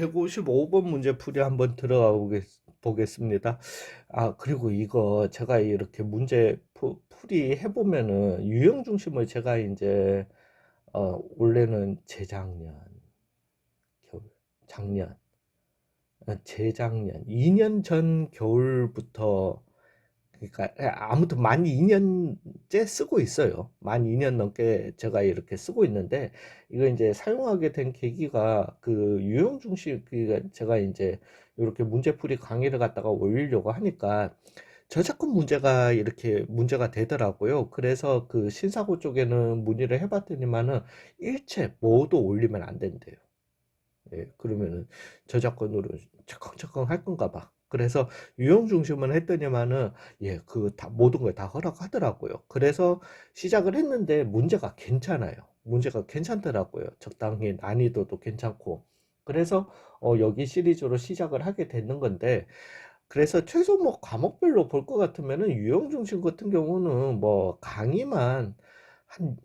155번 문제 풀이 한번 들어가 보겠, 보겠습니다. 아, 그리고 이거 제가 이렇게 문제 푸, 풀이 해보면은 유형 중심을 제가 이제, 어, 원래는 재작년, 겨울, 작년, 아, 재작년, 2년 전 겨울부터 그러니까 아무튼 만 2년째 쓰고 있어요. 만 2년 넘게 제가 이렇게 쓰고 있는데 이거 이제 사용하게 된 계기가 그 유형 중심 그 제가 이제 이렇게 문제풀이 강의를 갖다가 올리려고 하니까 저작권 문제가 이렇게 문제가 되더라고요. 그래서 그 신사고 쪽에는 문의를 해봤더니만은 일체 뭐도 올리면 안 된대요. 예, 그러면은 저작권으로 철컹철컹 할 건가 봐. 그래서 유형 중심은 했더니만은 예, 그 다 모든 걸 다 허락하더라고요. 그래서 시작을 했는데 문제가 괜찮아요. 문제가 괜찮더라고요. 적당히 난이도도 괜찮고. 그래서 어, 여기 시리즈로 시작을 하게 됐는 건데 그래서 최소 뭐 과목별로 볼 것 같으면은 유형 중심 같은 경우는 뭐 강의만 한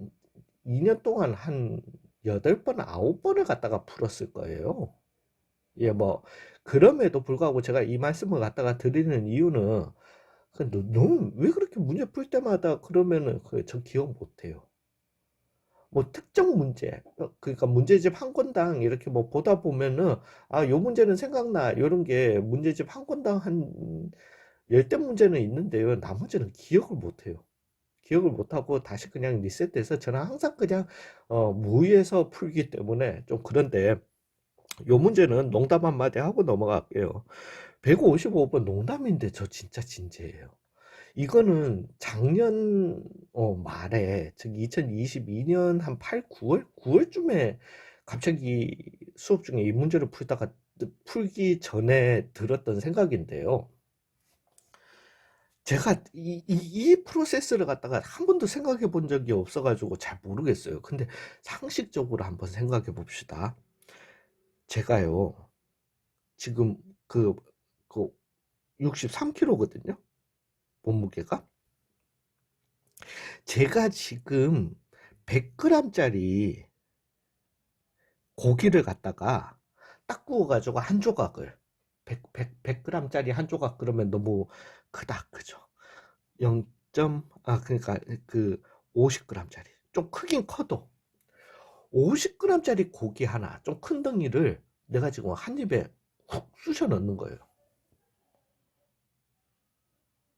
2년 동안 한 8번, 9번을 갖다가 풀었을 거예요. 예, 뭐, 그럼에도 불구하고 제가 이 말씀을 갖다가 드리는 이유는, 그, 너, 너무, 왜 그렇게 문제 풀 때마다 그러면은, 그, 저 기억 못 해요. 뭐, 특정 문제, 어, 그러니까 문제집 한 권당 이렇게 뭐 보다 보면은, 아, 요 문제는 생각나, 요런 게 문제집 한 권당 한 열대 문제는 있는데요. 나머지는 기억을 못 해요. 기억을 못하고 다시 그냥 리셋돼서 저는 항상 그냥 어, 무의해서 풀기 때문에 좀 그런데 요 문제는 농담 한마디 하고 넘어갈게요. 155번 농담인데 저 진짜 진지해요. 이거는 작년 어, 말에 즉 2022년 한 8, 9월 9월쯤에 갑자기 수업 중에 이 문제를 풀다가 풀기 전에 들었던 생각인데요. 제가 이, 이, 이 프로세스를 갖다가 한 번도 생각해 본 적이 없어가지고 잘 모르겠어요. 근데 상식적으로 한번 생각해 봅시다. 제가요, 지금 그, 그 63kg거든요. 몸무게가. 제가 지금 100g짜리 고기를 갖다가 딱 구워가지고 한 조각을 100, 100, 100g짜리 한 조각 그러면 너무 크다 그죠 0. 아 그러니까 그 50g짜리 좀 크긴 커도 50g짜리 고기 하나 좀 큰 덩이를 내가 지금 한 입에 훅 쑤셔 넣는 거예요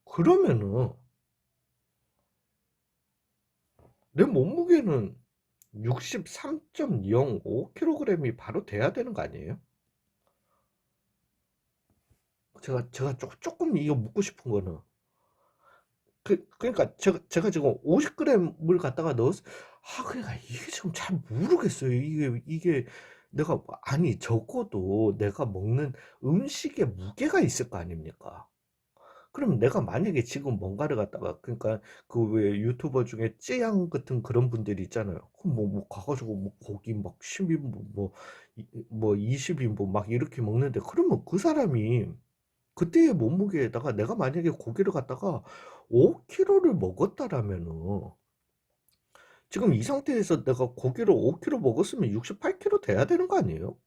그러면은 내 몸무게는 63.05kg이 바로 돼야 되는 거 아니에요? 제가 제가 조, 조금 이거 묻고 싶은 거는 그 그러니까 제가 제가 지금 50g을 갖다가 넣었 아 그러니까 이게 지금 잘 모르겠어요. 이게 이게 내가 아니 적어도 내가 먹는 음식에 무게가 있을 거 아닙니까? 그럼 내가 만약에 지금 뭔가를 갖다가 그러니까 그 왜 유튜버 중에 찌양 같은 그런 분들이 있잖아요. 그럼 뭐, 뭐 가가지고 뭐 고기 막 10인분 뭐, 뭐 20인분 막 이렇게 먹는데 그러면 그 사람이 그때의 몸무게에다가 내가 만약에 고기를 갖다가 5kg를 먹었다라면은 지금 이 상태에서 내가 고기를 5kg 먹었으면 68kg 돼야 되는 거 아니에요?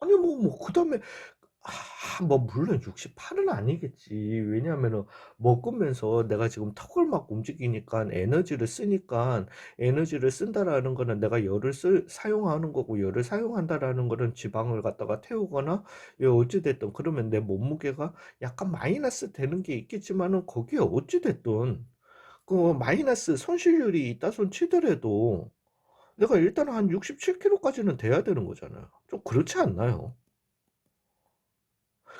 아니 뭐 뭐 그 다음에 아, 뭐 물론 68은 아니겠지. 왜냐하면은 먹으면서 내가 지금 턱을 막 움직이니까 에너지를 쓰니까 에너지를 쓴다라는 거는 내가 열을 쓰, 사용하는 거고 열을 사용한다라는 거는 지방을 갖다가 태우거나 예, 어찌 됐든 그러면 내 몸무게가 약간 마이너스 되는 게 있겠지만은 거기에 어찌 됐든 그 마이너스 손실률이 있다 손 치더라도 내가 일단 한 67kg까지는 돼야 되는 거잖아요. 좀 그렇지 않나요?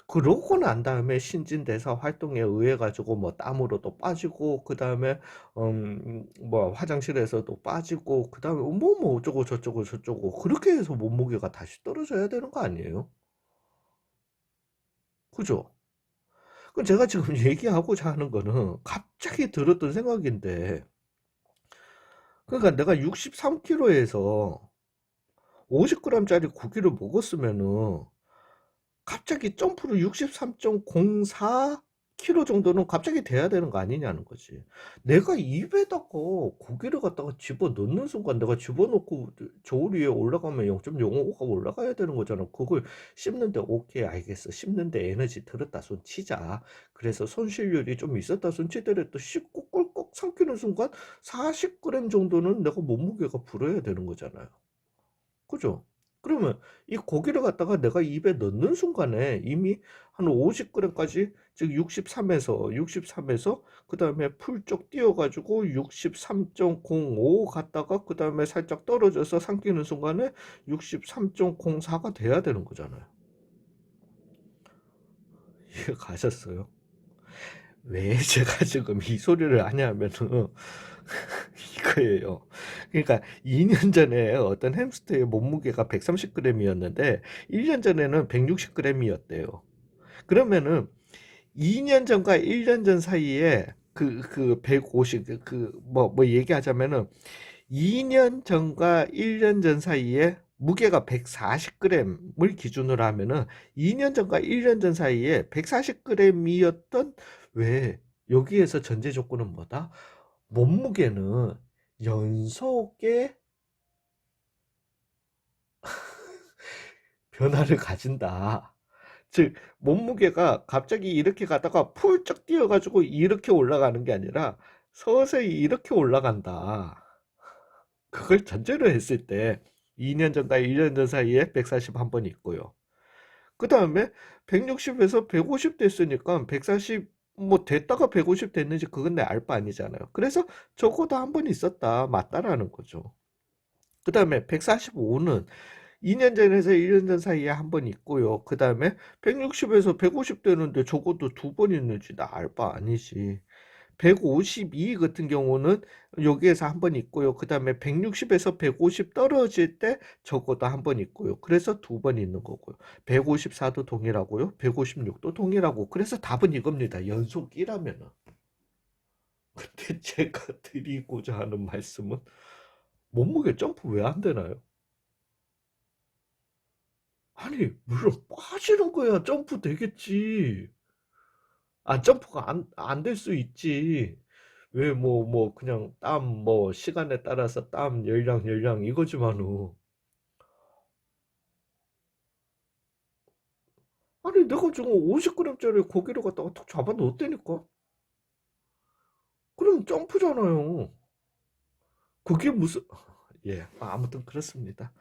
그러고 난 다음에 신진대사 활동에 의해 가지고 뭐 땀으로도 빠지고 그 다음에 음 뭐 화장실에서도 빠지고 그 다음에 뭐뭐 어쩌고 저쩌고 저쩌고 그렇게 해서 몸무게가 다시 떨어져야 되는 거 아니에요? 그죠? 그럼 제가 지금 얘기하고자 하는 거는 갑자기 들었던 생각인데 그러니까 내가 63kg에서 50g짜리 고기를 먹었으면은 갑자기 점프를 63.04 킬로 정도는 갑자기 돼야 되는 거 아니냐는 거지. 내가 입에다가 고기를 갖다가 집어 넣는 순간 내가 집어 넣고 저울 위에 올라가면 0.05가 올라가야 되는 거잖아. 그걸 씹는데 오케이 알겠어. 씹는데 에너지 들었다 손 치자. 그래서 손실률이 좀 있었다 손 치더라도 씹고 꿀꺽 삼키는 순간 40g 정도는 내가 몸무게가 불어야 되는 거잖아요. 그죠? 그러면 이 고기를 갖다가 내가 입에 넣는 순간에 이미 한 50g까지 즉 63에서 63에서 그 다음에 풀쪽 띄어가지고 63.05 갔다가 그 다음에 살짝 떨어져서 삼키는 순간에 63.04가 돼야 되는 거잖아요. 이해 가셨어요? 왜 제가 지금 이 소리를 하냐면은 이 거예요. 그러니까 2년 전에 어떤 햄스터의 몸무게가 130g이었는데 1년 전에는 160g이었대요. 그러면은 2년 전과 1년 전 사이에 그, 그 150, 그, 뭐, 뭐 얘기하자면은 2년 전과 1년 전 사이에 무게가 140g을 기준으로 하면은 2년 전과 1년 전 사이에 140g이었던 왜 여기에서 전제 조건은 뭐다? 몸무게는 연속의 변화를 가진다. 즉 몸무게가 갑자기 이렇게 가다가 풀쩍 뛰어가지고 이렇게 올라가는 게 아니라 서서히 이렇게 올라간다. 그걸 전제로 했을 때 2년 전과 1년 전 사이에 140한번 있고요. 그 다음에 160에서 150 됐으니까 140 뭐 됐다가 150 됐는지 그건 내 알 바 아니잖아요. 그래서 적어도 한 번 있었다 맞다라는 거죠. 그 다음에 145는 2년 전에서 1년 전 사이에 한 번 있고요. 그 다음에 160에서 150 되는데 적어도 두 번 있는지 나 알 바 아니지. 152 같은 경우는 여기에서 한 번 있고요. 그 다음에 160에서 150 떨어질 때 적어도 한 번 있고요. 그래서 두 번 있는 거고요. 154도 동일하고요. 156도 동일하고. 그래서 답은 이겁니다. 연속이라면은. 근데 제가 드리고자 하는 말씀은 몸무게 점프 왜 안 되나요? 아니, 물론 빠지는 거야. 점프 되겠지. 아, 점프가 안, 안 될 수 있지. 왜, 뭐, 뭐, 그냥 땀, 뭐, 시간에 따라서 땀, 열량, 열량, 이거지만은. 아니, 내가 지금 50g짜리 고기를 갖다가 툭 잡아 넣었다니까? 그럼 점프잖아요. 그게 무슨, 예, 아, 아무튼 그렇습니다.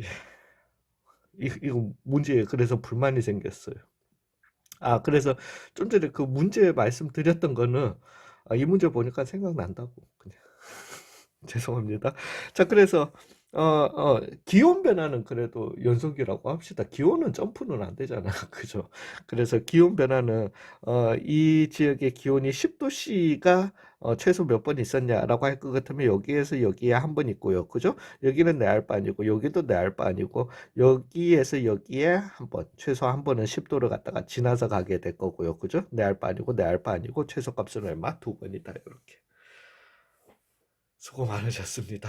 예, 이, 이거 문제에 그래서 불만이 생겼어요. 아, 그래서 좀 전에 그 문제 말씀드렸던 거는 아, 이 문제 보니까 생각난다고 그냥 죄송합니다. 자, 그래서 어, 어, 기온 변화는 그래도 연속이라고 합시다. 기온은 점프는 안 되잖아. 그죠? 그래서 기온 변화는 어, 이 지역의 기온이 10도씨가 어, 최소 몇 번 있었냐라고 할 것 같으면 여기에서 여기에 한 번 있고요. 그죠? 여기는 내알바 아니고 여기도 내알바 아니고 여기에서 여기에 한 번, 최소 한 번은 10도를 갖다가 지나서 가게 될 거고요. 그죠? 내알바 아니고 내알바 아니고 최소 값은 얼마? 두 번이다. 이렇게. 수고 많으셨습니다.